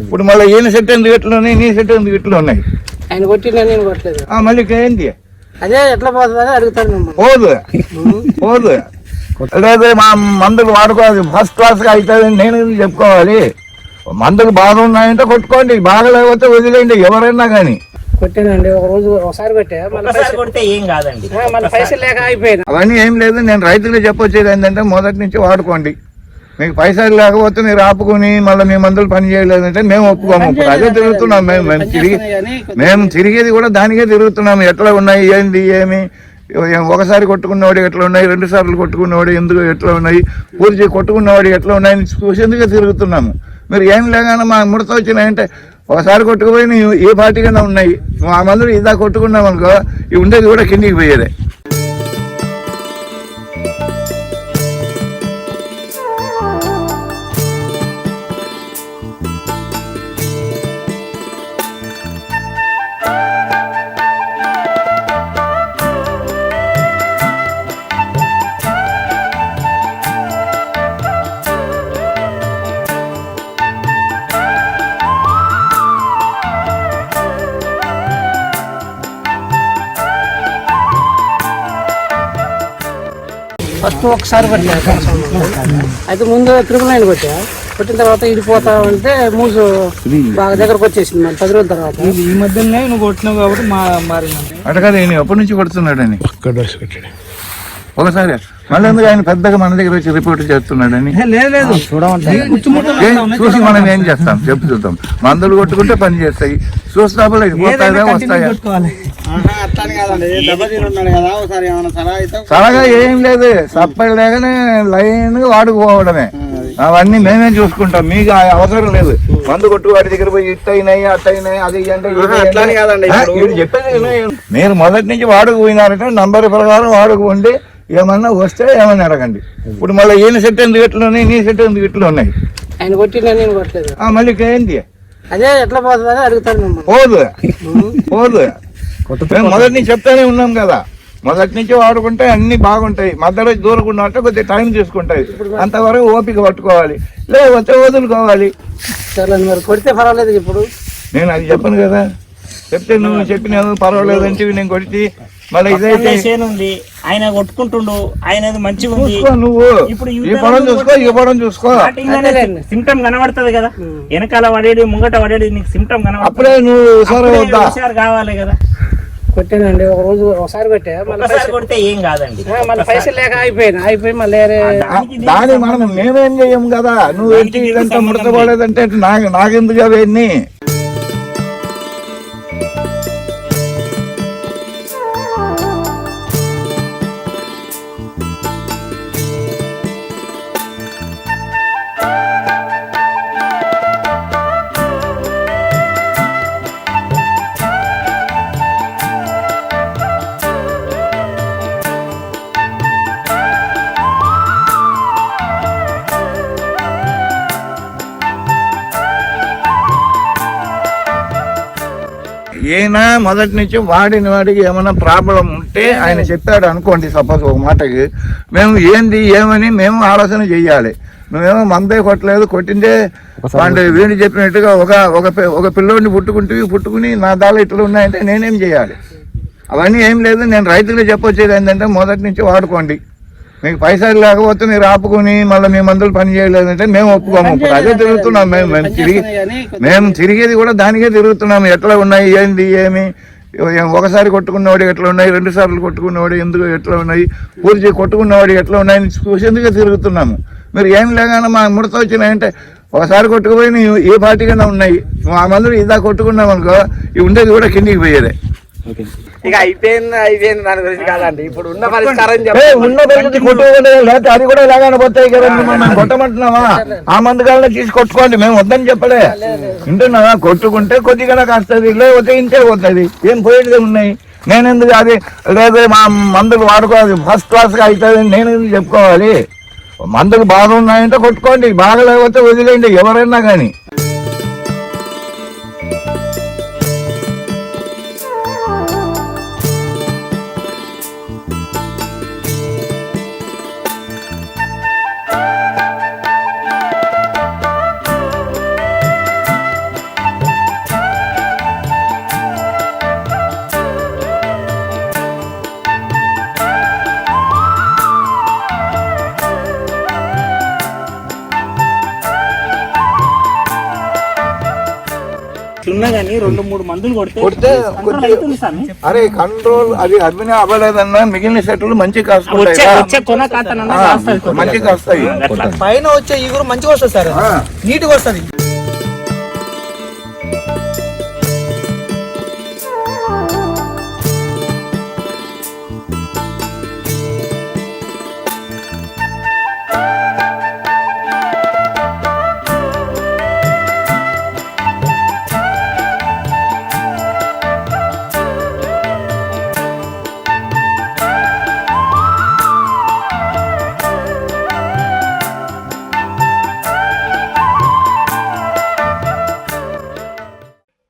ఇప్పుడు మళ్ళీ ఈయన సెట్ ఎందుకు ఇట్లు ఉన్నాయి నీ సెట్ ఎందుకు ఇట్లు ఉన్నాయి? ఆయన కొట్టినా నేను కొట్టలేదు. ఆ, మళ్ళీ ఇక్కడ ఏంటి అదే ఎట్లా పోతుందని అడుగుతాను మిమ్మల్ని. పోదు. పోదు. లేదు మా మందులు వాడుకోవాలి ఫస్ట్ క్లాస్గా అవుతుంది నేను ఎందుకు చెప్పుకోవాలి? మందులు బాగున్నాయంటే కొట్టుకోండి బాగలేకపోతే వదిలేయండి ఎవరైనా కానీ కొట్టానండి ఒక రోజు ఒకసారి కొట్టా మళ్ళీ ఒకసారి కొడితే ఏం కాదండి. మళ్ళీ పైసలు లేక అయిపోయినా అవన్నీ ఏం లేదు నేను రైతులకు చెప్పొచ్చేది ఏంటంటే మొదటి నుంచి వాడుకోండి. మీకు పైసలు లేకపోతే మీరు ఆపుకుని మళ్ళీ మీ మందులు పని చేయలేదంటే మేము ఒప్పుకోము. అదే తిరుగుతున్నాం మేము. మేము తిరిగి మేము తిరిగేది కూడా దానికే తిరుగుతున్నాం. ఎట్లా ఉన్నాయి ఏంది ఏమి? ఒకసారి కొట్టుకున్నవాడు ఎట్లా ఉన్నాయి రెండు సార్లు కొట్టుకున్నవాడు ఎందుకు ఎట్లా ఉన్నాయి? పూర్తి కొట్టుకున్నవాడు ఎట్లా ఉన్నాయని చూసేందుకే తిరుగుతున్నాము? మీరు ఏం లేగానే మా ముడత వచ్చినాయంటే ఒకసారి కొట్టుకుపోయి ఏ పార్టీగానే ఉన్నాయి. మా మందులు ఇదా కొట్టుకున్నాం అనుకో ఇవి ఉండేది కూడా కిందికి పోయేదే. ఫస్ట్ ఒకసారి కొట్టా అయితే ముందు త్రిపుల్ నైన్ కొట్టా. కొట్టిన తర్వాత ఇడిపోతా ఉంటే మూసు బాగా దగ్గరకు వచ్చేసింది మళ్ళీ పది రోజుల తర్వాత. ఈ మధ్యనే నువ్వు కొట్టినావు కాబట్టి మా మారింది. ఈయన ఎప్పటి నుంచి కొడుతున్నాడని ఒకసారి మళ్ళీ ఎందుకు ఆయన పెద్దగా మన దగ్గర వచ్చి రిపోర్ట్ చేస్తున్నాడని? లేదు లేదు. ఏం చూసి మనం ఏం చేస్తాం? చెప్పు చూద్దాం. మందులు కొట్టుకుంటే పని చేస్తాయి. చూస్తాపులు పోతాయా వస్తాయా? సరగా ఏం లేదు. సప్పలు లేకనే లైన్ వాడుకోవడమే అవన్నీ మేమే చూసుకుంటాం. మీకు ఆ అవసరం లేదు. మందు కొట్టు వాడి దగ్గర పోయి ఇట్ అయినాయి అట్ అయినాయి అది అంటే చెప్పేది. మీరు మొదటి నుంచి వాడుకుపోయినారంటే నంబర్ ప్రకారం వాడుకోండి ఏమన్నా వస్తే ఏమన్నా అడగండి. ఇప్పుడు మళ్ళీ ఈయన సెట్ ఎందుకు ఇట్లు ఉన్నాయి నీ సెట్ ఎందుకు ఇట్లు ఉన్నాయి? ఆయన కొట్టినా నేను కొట్టలేదు. ఆ, మళ్ళీ ఏంటి అదే ఎట్లా పోతుందని అడుగుతాను పోదు. పోదు. మేము మొదటి నుంచి చెప్తానే ఉన్నాం కదా. మొదటి నుంచి వాడుకుంటే అన్ని బాగుంటాయి. మధ్యలో దూరకుండా ఉంటే కొద్దిగా టైం తీసుకుంటాయి అంతవరకు ఓపిక పట్టుకోవాలి. లేకపోతే వదులుకోవాలి. సరే మరి కొడితే పర్వాలేదు ఇప్పుడు. నేను అది చెప్పను కదా. చెప్తే నువ్వు చెప్పిన పర్వాలేదు అంటే నేను కొడితే మళ్ళీ ఇదైతే ఆయన కొట్టుకుంటుండు ఆయనది మంచిగా ఉంది. నువ్వు. ఇప్పుడు ఈ చూసుకో ఈ చూసుకో. సిమ్టమ్ కనబడుతుంది కదా. వెనకాల పడేది ముంగట పడేది నీకు సిమ్టమ్ కనబడుతుంది. అప్పుడే నువ్వు హుషారు కావాలి కదా. కొట్టానండి ఒక రోజు ఒకసారి కొట్టా మళ్ళీ కొడితే ఏం కాదండి. మళ్ళీ పైసలు లేక అయిపోయినా అయిపోయి మళ్ళీ దాని మనం మేమేం చెయ్యం కదా? నువ్వు ఇదంతా ముడతపడేదంటే నాకు నాకెందుకు అవన్నీ ఈయన మొదటి నుంచి వాడిన వాడికి ఏమైనా ప్రాబ్లం ఉంటే ఆయన చెప్పాడు అనుకోండి సపోజ్ ఒక మాటకి. మేము ఏంది ఏమని మేము ఆలోచన చెయ్యాలి. మేమేమో మందే కొట్టలేదు కొట్టిందే వాడి వీడు చెప్పినట్టుగా ఒక ఒక ఒక పిల్లోడిని పుట్టుకుంటే పుట్టుకుని నా దాలో ఇట్లా ఉన్నాయంటే నేనేం చేయాలి అవన్నీ ఏం లేదు నేను రైతులకు చెప్పొచ్చేది ఏంటంటే మొదటి నుంచి వాడుకోండి. మీకు పైసలు లేకపోతే మీరు ఆపుకుని మళ్ళీ మీ మందులు పని చేయలేదంటే మేము ఒప్పుకోము. ఇప్పుడు అదే తిరుగుతున్నాం. మేము మేము తిరిగి మేము తిరిగేది కూడా దానికే తిరుగుతున్నాం ఎట్లా ఉన్నాయి ఏంది ఏమి? ఒకసారి కొట్టుకున్నవాడు ఎట్లా ఉన్నాయి రెండు సార్లు కొట్టుకున్నవాడు ఎందుకు ఎట్లా ఉన్నాయి పూర్తి కొట్టుకున్నవాడు ఎట్లా ఉన్నాయని చూసేందుకే తిరుగుతున్నాము? మీరు ఏం లేగానే మా ముడత వచ్చినాయంటే ఒకసారి కొట్టుకుపోయి ఏ పార్టీగానే ఉన్నాయి. మా మందులు ఇదా కొట్టుకున్నాం అనుకో ఇవి ఉండేది కూడా కిందికి పోయేదే. ఇక అయిపోయింది అయిపోయింది దాని గురించి కాదండి. ఇప్పుడు ఉన్న పరిష్కారం ఉన్న పరిస్థితి కొట్టుకోండి లేకపోతే అది కూడా ఇలాగానే పోతాయి కదా కొట్టమంటున్నావా ఆ మందు కాళ్ళ తీసి కొట్టుకోండి. మేము వద్దని చెప్పలే. వింటున్నావా? కొట్టుకుంటే కొద్దిగా కాస్తుంది లేకపోతే ఇంతే పోతుంది. ఏం పోయేది ఉన్నాయి? నేను ఎందుకు అది? లేదు మా మందులు వాడుకోవాలి. ఫస్ట్ క్లాస్గా అవుతుంది నేను ఎందుకు చెప్పుకోవాలి? మందులు బాగున్నాయంటే కొట్టుకోండి. బాగలేకపోతే వదిలేయండి. ఎవరైనా కానీ ఉన్నా కానీ రెండు మూడు మందులు కొడితే కొడితే అరే కంట్రోల్ అది అభినయ అవ్వలేదన్నా మిగిలిన సెట్లు మంచి. మంచిగా వస్తాయి అట్లా. పైన వచ్చే ఈగురు మంచిగా వస్తుంది సార్ ఆ. నీట్గా వస్తుంది